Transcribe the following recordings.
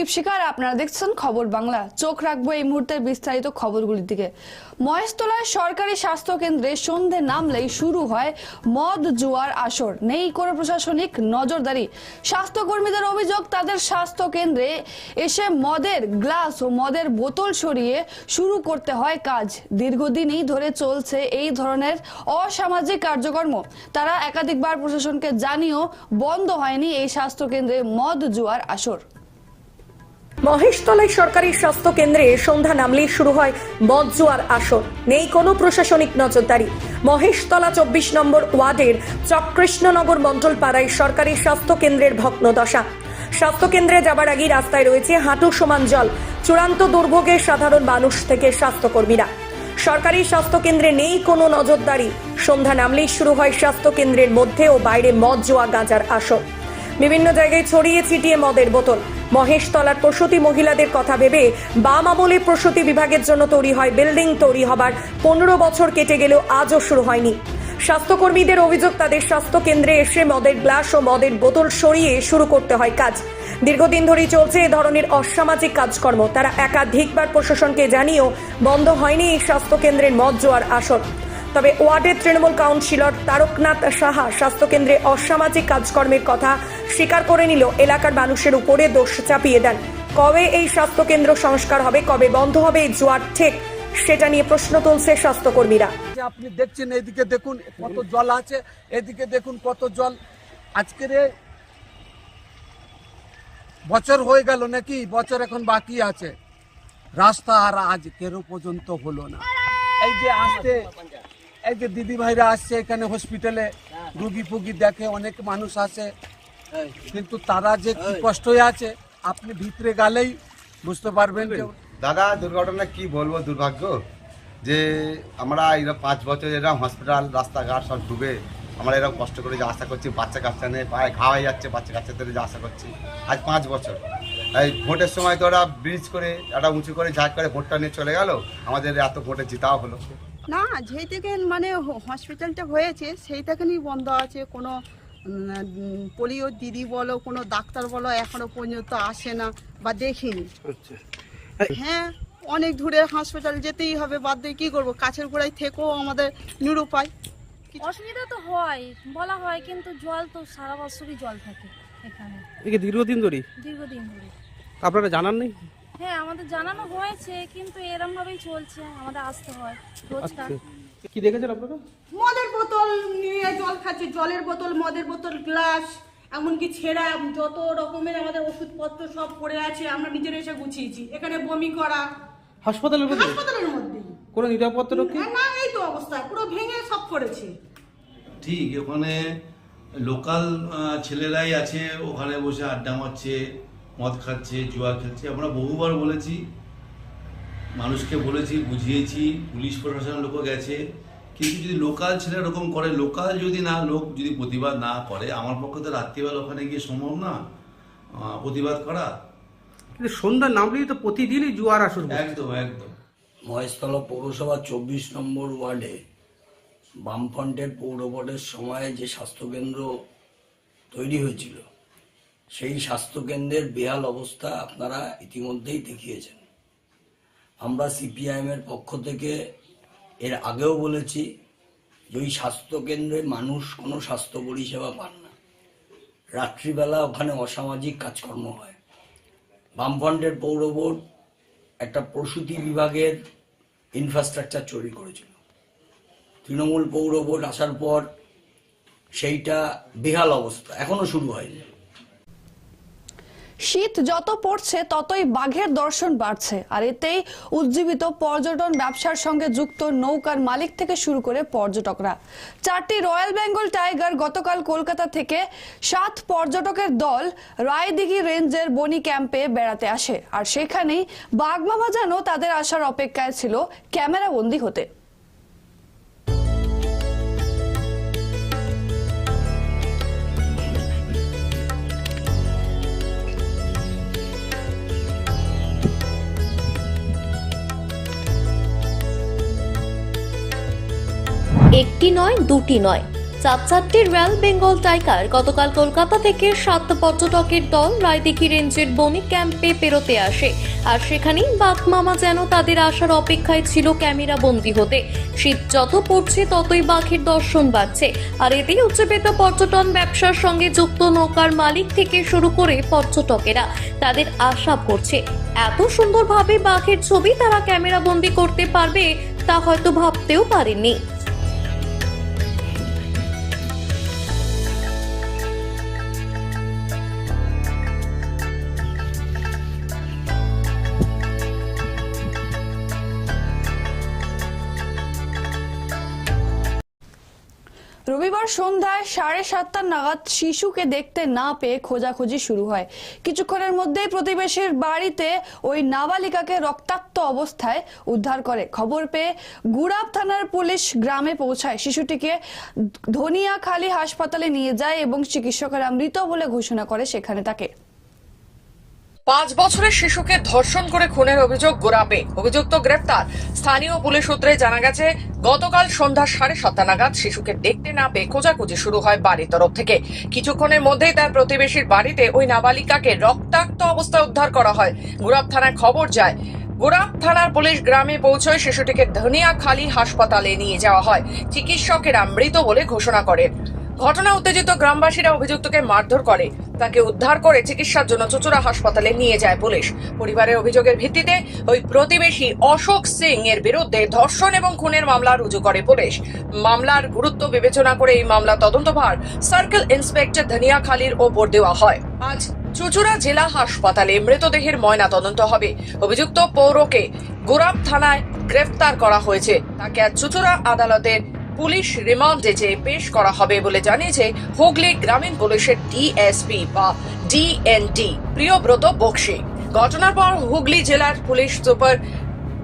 দীপশিকার আপনারা দেখছেন খবর বাংলা। চোখ রাখব এই মুহূর্তের বিস্তারিত খবরগুলির দিকে। মহেশতলার সরকারি স্বাস্থ্য কেন্দ্রে সন্ধে নামলেই শুরু হয় মদ জুয়ার আসর। নেই কোনো প্রশাসনিক নজরদারি। স্বাস্থ্যকর্মীদের অভিযোগ, তাদের স্বাস্থ্য কেন্দ্রে এসে মদের গ্লাস ও মদের বোতল সরিয়ে শুরু করতে হয় কাজ। দীর্ঘদিনই ধরে চলছে এই ধরনের অসামাজিক কার্যকর্ম। তারা একাধিকবার প্রশাসনকে জানিয়েও বন্ধ হয়নি এই স্বাস্থ্য কেন্দ্রে মদ জুয়ার আসর। মহেশতলায় সরকারি স্বাস্থ্য কেন্দ্রে সন্ধ্যা নামলেই শুরু হয় মদ জুয়ার আসর। নেই কোনো প্রশাসনিক নজরদারি। মহেশতলা চব্বিশ নম্বর ওয়ার্ডের চক্কৃষ্ণনগর মন্ডল পাড়ায় সরকারি স্বাস্থ্য কেন্দ্রের ভগ্নদশা স্বাস্থ্য কেন্দ্রে যাবার আগেই রাস্তায় রয়েছে হাঁটু সমান জল। চূড়ান্ত দুর্ভোগে সাধারণ মানুষ থেকে স্বাস্থ্যকর্মীরা। সরকারি স্বাস্থ্য কেন্দ্রে নেই কোনো নজরদারি। সন্ধ্যা নামলেই শুরু হয় স্বাস্থ্য কেন্দ্রের মধ্যে ও বাইরে মদ জোয়া গাঁজার আসর। বিভিন্ন জায়গায় ছড়িয়ে ছিটিয়ে মদের বোতল। মহেশতলার প্রসূতি মহিলাদের কথা ভেবে বাম আমলে প্রসূতি বিভাগের জন্য তৈরি হয় বিল্ডিং, তৈরি হবার পনেরো বছর কেটে গেলেও আজও শুরু হয়নি। স্বাস্থ্যকর্মীদের অভিযোগ, তাদের স্বাস্থ্য কেন্দ্রে এসে মদের গ্লাস ও মদের বোতল সরিয়ে শুরু করতে হয় কাজ। দীর্ঘদিন ধরেই চলছে এ ধরনের অসামাজিক কাজকর্ম। তারা একাধিকবার প্রশাসনকে জানিয়েও বন্ধ হয়নি এই স্বাস্থ্য কেন্দ্রের মদ জোয়ার আসর। তবে ওয়ার্ডের তৃণমূল কাউন্সিলর তারকনাথ সাহা স্বাস্থ্যকেন্দ্রে অসামাজিক কাজকর্মের কথা স্বীকার করে নিল, এলাকার মানুষের উপরে দোষ চাপিয়ে দেন। কবে এই স্বাস্থ্যকেন্দ্র সংস্কার হবে, কবে বন্ধ হবে, এই জোয়ার ঠিক সেটা নিয়ে প্রশ্ন তুলছে স্বাস্থ্যকর্মীরা। আপনি দেখছেন এদিকে দেখুন কত জল আছে এদিকে দেখুন কত জল। আজকের বছর হয়ে গেল নাকি, বছর এখন বাকি আছে। রাস্তা আর আজ কেরো পর্যন্ত হলো না। এই যে আসতে, এই যে দিদি ভাইরা আসছে এখানে হসপিটালে রুগী ফুগি দেখে অনেক মানুষ আসে। কিন্তু তারা যে কি কষ্টই আছে আপনি ভিতরে গেলেই বুঝতে পারবেন যে দাদা দুর্ঘটনা কি বলব দুর্ভাগ্য? যে আমরা এরকম পাঁচ বছর এরকম হসপিটাল রাস্তাঘাট সব ডুবে আমরা এরকম কষ্ট করে যে আশা করছি বাচ্চা কাচ্চা নিয়ে পায়ে ঘা হয়ে যাচ্ছে বাচ্চা কাচ্চাদের যে আশা করছি। আজ পাঁচ বছর। এই ভোটের সময় তো ওরা ব্রিজ করে একটা উঁচু করে ঝাঁক করে ভোটটা নিয়ে চলে গেল। আমাদের এত ভোটে জিতাও হলো। না যেই থেকে মানে হসপিটালটা হয়েছে সেই থেকেই বন্ধ আছে কোনো পোলিও দিদি বলো কোনো ডাক্তার বলো এখনও পর্যন্ত আসে না বা দেখিনি। হ্যাঁ অনেক দূরে হাসপাতাল যেতেই হবে বাদ দিয়ে কী করব? কাছের গোড়ায় থেকেও আমাদের নিরুপায়। অসুবিধা তো হয় বলা হয় কিন্তু জল তো সারা বছরই জল থাকে এখানে। একে দীর্ঘদিন ধরে? দীর্ঘদিন ধরে। আপনারা জানান নেই হ্যাঁ আমাদের জানানো হয়েছে কিন্তু এরম ভাবেই চলছে আমাদের আসতে হয় রোজকার। আচ্ছা কি দেখেছেন আপনারা? মদের বোতল নিয়ে জল খাচ্ছে জলের বোতল মদের বোতল গ্লাস এমনকি ছেঁড়া যত রকমের আমাদের ওষুধপত্র সব পড়ে আছে আমরা নিজেরা এসে গুছিয়েছি। এখানে বমি করা। হাসপাতালের মধ্যে? হাসপাতালের মধ্যেই। কোনো নিরাপত্তা রক্ষী? না এই তো অবস্থা পুরো ভেঙে সব করেছে ঠিক ওখানে লোকাল ছেলেরাই আছে ওখানে বসে আড্ডা মারছে মদ খাচ্ছে জুয়া খেলছে। আমরা বহুবার বলেছি মানুষকে বলেছি বুঝিয়েছি পুলিশ প্রশাসনের লোকও গেছে। কিন্তু যদি লোকাল ছেলে এরকম করে লোকাল যদি না লোক যদি প্রতিবাদ না করে আমার পক্ষে তো রাত্রিবেলা ওখানে গিয়ে সম্ভব না প্রতিবাদ করা। কিন্তু সন্ধ্যা নামলেই তো প্রতিদিনই জুয়ার আসর বসে। একদম একদম। মহেশতলা পৌরসভা চব্বিশ নম্বর ওয়ার্ডে বামফ্রন্টের পৌর বোর্ডের সময়ে যে স্বাস্থ্যকেন্দ্র তৈরি হয়েছিল সেই স্বাস্থ্যকেন্দ্রের বেহাল অবস্থা আপনারা ইতিমধ্যেই দেখিয়েছেন। আমরা সিপিআইএমের পক্ষ থেকে এর আগেও বলেছি যে ওই স্বাস্থ্যকেন্দ্রে মানুষ কোনো স্বাস্থ্য পরিষেবা পান না। রাত্রিবেলা ওখানে অসামাজিক কাজকর্ম হয়। বামফ্রন্টের পৌর বোর্ড একটা প্রসূতি বিভাগের ইনফ্রাস্ট্রাকচার চুরি করেছিল। তৃণমূল পৌর বোর্ড আসার পর সেইটা বেহাল অবস্থা এখনও শুরু হয়নি। শীত যত পড়ছে, ততই বাঘের দর্শন বাড়ছে। আর এতেই উজ্জীবিত পর্যটন ব্যবসার সঙ্গে যুক্ত নৌকার মালিক থেকে শুরু করে পর্যটকরা। চারটি রয়্যাল বেঙ্গল টাইগার গতকাল কলকাতা থেকে সাত পর্যটকের দল রায়দিঘি রেঞ্জের বনি ক্যাম্পে বেড়াতে আসে। আর সেখানেই বাঘমামা যেন তাদের আসার অপেক্ষায় ছিল ক্যামেরাবন্দি হতে। নয়, দুটি নয়। চার চারটি রয়্যাল বেঙ্গল টাইগার গতকাল কলকাতা থেকে সাত পর্যটকের দল রায়দিঘি রেঞ্জের বনি ক্যাম্পে পেরোতে আসে। আর সেখানেই বাঘ মামা যেন তাদের আসার অপেক্ষায় ছিল ক্যামেরা বন্দি হতে। শীত যত পড়ছে, ততই বাঘের দর্শন বাড়ছে। আর এতেই উচ্চবেত পর্যটন ব্যবসার সঙ্গে যুক্ত নৌকার মালিক থেকে শুরু করে পর্যটকেরা তাদের আশা করছে। এত সুন্দরভাবে বাঘের ছবি তারা ক্যামেরা বন্দি করতে পারবে তা হয়তো ভাবতেও পারেননি। রবিবার সন্ধ্যায় সাড়ে সাতটা নাগাদ শিশুকে দেখতে না পেয়ে খোঁজাখুঁজি শুরু হয়। কিছুক্ষণের মধ্যেই প্রতিবেশীর বাড়িতে ওই নাবালিকাকে রক্তাক্ত অবস্থায় উদ্ধার করে। খবর পেয়ে গুড়াব থানার পুলিশ গ্রামে পৌঁছায়। শিশুটিকে ধনিয়াখালী হাসপাতালে নিয়ে যায় এবং চিকিৎসকেরা মৃত বলে ঘোষণা করে সেখানে তাকে। পাঁচ বছরের শিশুকে ধর্ষণ করে খুনের অভিযোগ গোরাপে অভিযুক্ত গ্রেফতার স্থানীয় পুলিশ সূত্রে জানা গেছে, গতকাল সন্ধ্যা সাড়ে সাতটা নাগাদ শিশুকে দেখতে না পেয়ে খোঁজাখুঁজি শুরু হয় বাড়ির তরফ থেকে। কিছুক্ষণের মধ্যেই তার প্রতিবেশীর বাড়িতে ওই নাবালিকাকে রক্তাক্ত অবস্থায় উদ্ধার করা হয়। গুরাব থানায় খবর যায় গুরাব থানার পুলিশ গ্রামে পৌঁছয় শিশুটিকে ধনিয়াখালী হাসপাতালে নিয়ে যাওয়া হয়। চিকিৎসকেরা মৃত বলে ঘোষণা করেন। ঘটনা উত্তেজিত গ্রামবাসীরা অভিযুক্তকে মারধর করে। তাকে উদ্ধার করে চিকিৎসার জন্য চুচুড়া হাসপাতালে নিয়ে যায় পুলিশ। পরিবারের অভিযোগের ভিত্তিতে ওই প্রতিবেশী অশোক সিং এর বিরুদ্ধে ধর্ষণ এবং খুনের মামলা রুজু করে পুলিশ। মামলার গুরুত্ব বিবেচনা করে এই মামলা তদন্তভার সার্কেল ইন্সপেক্টর ধনিয়াখালীর ওপর দেওয়া হয়। আজ চুচুড়া জেলা হাসপাতালে মৃতদেহের ময়না তদন্ত হবে। অভিযুক্ত পৌরকে গোরাব থানায় গ্রেফতার করা হয়েছে। তাকে আজ চুচুড়া আদালতের পুলিশ রিমান্ডে যে পেশ করা হবে বলে জানিয়েছে, হুগলি গ্রামীণ পুলিশের ডিএসপি বা ডিএনডি প্রিয়ব্রত বক্সি। ঘটনার পর হুগলি জেলার পুলিশ সুপার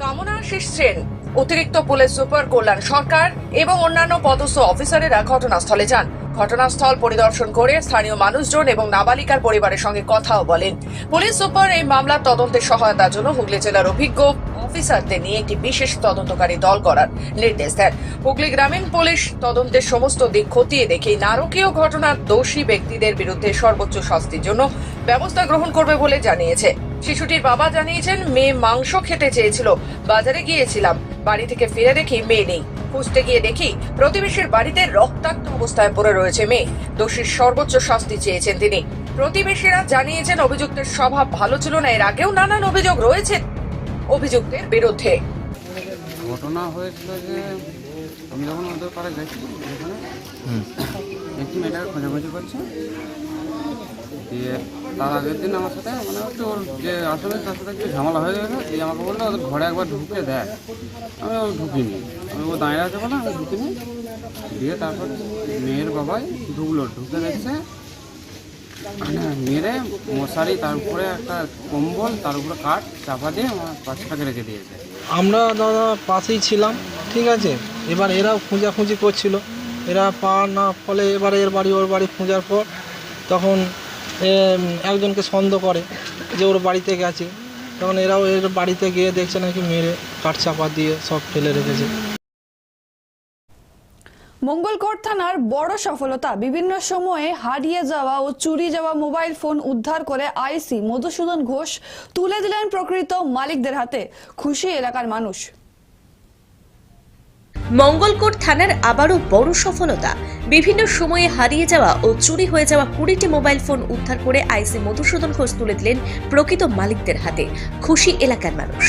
কামনা সেন, অতিরিক্ত পুলিশ সুপার কল্যাণ সরকার এবং অন্যান্য পদস্থ অফিসারেরা ঘটনাস্থলে যান। ঘটনাস্থল পরিদর্শন করে স্থানীয় মানুষজন এবং নাবালিকার পরিবারের সঙ্গে কথাও বলেন। পুলিশ সুপার এই মামলার তদন্তে সহায়তার জন্য হুগলি জেলার অভিজ্ঞ অফিসারদের নিয়ে একটি বিশেষ তদন্তকারী দল করার নির্দেশ দেন। হুগলি গ্রামীণ পুলিশ তদন্তের সমস্ত দিক খতিয়ে দেখে নারকীয় ঘটনার দোষী ব্যক্তিদের বিরুদ্ধে সর্বোচ্চ শাস্তির জন্য ব্যবস্থা গ্রহণ করবে বলে জানিয়েছে। শিশুটির বাবা জানিয়েছেন, মেয়ে মাংস খেতে চেয়েছিল। বাজারে গিয়েছিলাম। বাড়ি থেকে ফিরে দেখি মেয়ে নেই। খুঁজতে গিয়ে দেখি প্রতিবেশীর বাড়িতে রক্তাক্ত অবস্থায় পড়ে রয়েছে মেয়ে। দোষীর সর্বোচ্চ শাস্তি চেয়েছেন তিনি। প্রতিবেশীরা জানিয়েছেন অভিযুক্তের স্বভাব ভালো ছিল না। এর আগেও নানান অভিযোগ রয়েছে অভিযুক্তের বিরুদ্ধে। ঘটনা হয়েছিল যে আমি যখন ওদের পাড়ে গেছি এখানে একটি মেয়েটাকে খোঁজাখুঁজি করছে। দিয়ে তার আগের দিন আমার সাথে মানে হচ্ছে ওর যে আসলে তার সাথে একটু ঝামেলা হয়ে গেছে, দিয়ে আমাকে বলল, ওদের ঘরে একবার ঢুকে দেয় আমি ও ঢুকিনি। আমি ও দাঁড়িয়ে আছে বলে আমি ঢুকিনি। দিয়ে তারপর মেয়ের বাবাই ঢুকলো, ঢুকে দেখছে মানে মেরে মশারি তার উপরে একটা কম্বল, তার উপরে কাঠ চাপা দিয়ে আমার বাচ্চাটাকে রেখে দিয়েছে। আমরা দাদা পাশেই ছিলাম, ঠিক আছে? এবার এরাও খোঁজাখুঁজি করছিল। এরা পা না ফলে এবারে এর বাড়ি, ওর বাড়ি খোঁজার পর তখন একজনকে সন্দেহ করে যে ওর বাড়িতে গেছে। তখন এরাও এর বাড়িতে গিয়ে দেখছে নাকি মেরে কাঠ চাপা দিয়ে সব ফেলে রেখেছে। মঙ্গলকোট থানার বড় সফলতা, বিভিন্ন সময়ে হারিয়ে যাওয়া ও চুরি যাওয়া মোবাইল ফোন উদ্ধার করে আইসি মধুসূদন ঘোষ তুলে দিলেন প্রকৃত মালিকদের হাতে। খুশি এলাকার মানুষ। মঙ্গলকোট থানার আবারও বড় সফলতা। বিভিন্ন সময়ে হারিয়ে যাওয়া ও চুরি হয়ে যাওয়া কুড়িটি মোবাইল ফোন উদ্ধার করে আইসি মধুসূদন ঘোষ তুলে দিলেন প্রকৃত মালিকদের হাতে। খুশি এলাকার মানুষ।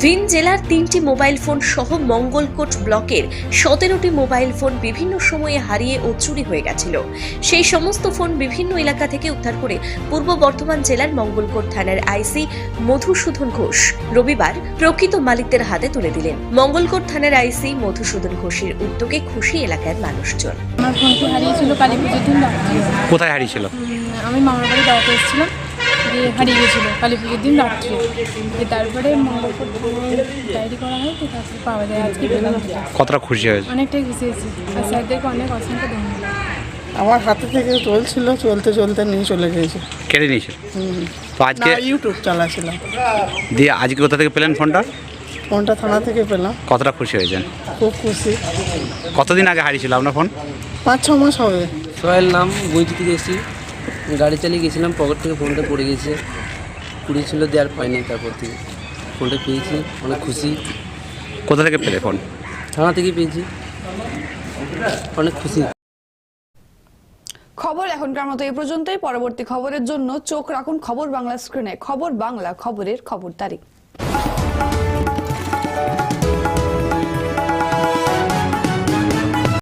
ভিন জেলার তিনটি মোবাইল ফোন সহ মঙ্গলকোট ব্লকের সতেরোটি মোবাইল ফোন বিভিন্ন সময়ে হারিয়ে ও চুরি হয়ে গেছিল। সেই সমস্ত ফোন বিভিন্ন এলাকা থেকে উদ্ধার করে পূর্ব বর্ধমান জেলার মঙ্গলকোট থানার আইসি মধুসূদন ঘোষ রবিবার প্রকৃত মালিকদের হাতে তুলে দিলেন। মঙ্গলকোট থানার আইসি মধুসূদন ঘোষের উদ্যোগে খুশি এলাকার মানুষজন। আমার ফোনটি হারিয়েছিল? কালী পুজোর দিন রাত্রে কোথায় হারিয়েছিল? আমি মামার বাড়ি বেড়াতে এসেছিলাম দিয়ে হারিয়ে গেছিল কালী পুজোর দিন রাত্রে। দিয়ে তারপরে মঙ্গলপুর ডায়েরি করা হয় তো তারপরে পাওয়া যায়। আজকে পেলাম। কতটা খুশি হয়েছে? অনেকটাই খুশি হয়েছি। আর স্যারদেরকে অনেক অসংখ্য ধন্যবাদ। আমার হাতে থেকে চলছিল চলতে চলতে নিয়ে চলে গিয়েছে। কেটে নিয়েছিল? তো আজকে ইউটিউব চালাছিলাম। দিয়ে আজকে কোথা থেকে পেলেন ফোনটা? ফোনটা থানা থেকে পেলাম। কতটা খুশি হয়েছেন? খুব খুশি। কতদিন আগে হারিয়েছিল আপনার ফোন? পাঁচ ছ মাস হবে। সোহেল নাম বইটি থেকে এসেছি গাড়ি চালিয়ে গেছিলাম পকেট থেকে ফোনটা পড়ে গেছে। কুড়ি ছিল দেওয়ার পাইনি তারপর থেকে। ফোনটা পেয়েছি অনেক খুশি। কোথা থেকে পেলে ফোন? থানা থেকে পেয়েছি। অনেক খুশি। খবর এখনকার মতো এই পর্যন্তই। পরবর্তী খবরের জন্য চোখ রাখুন খবর বাংলা স্ক্রিনে। খবর বাংলা খবরের খবরদারি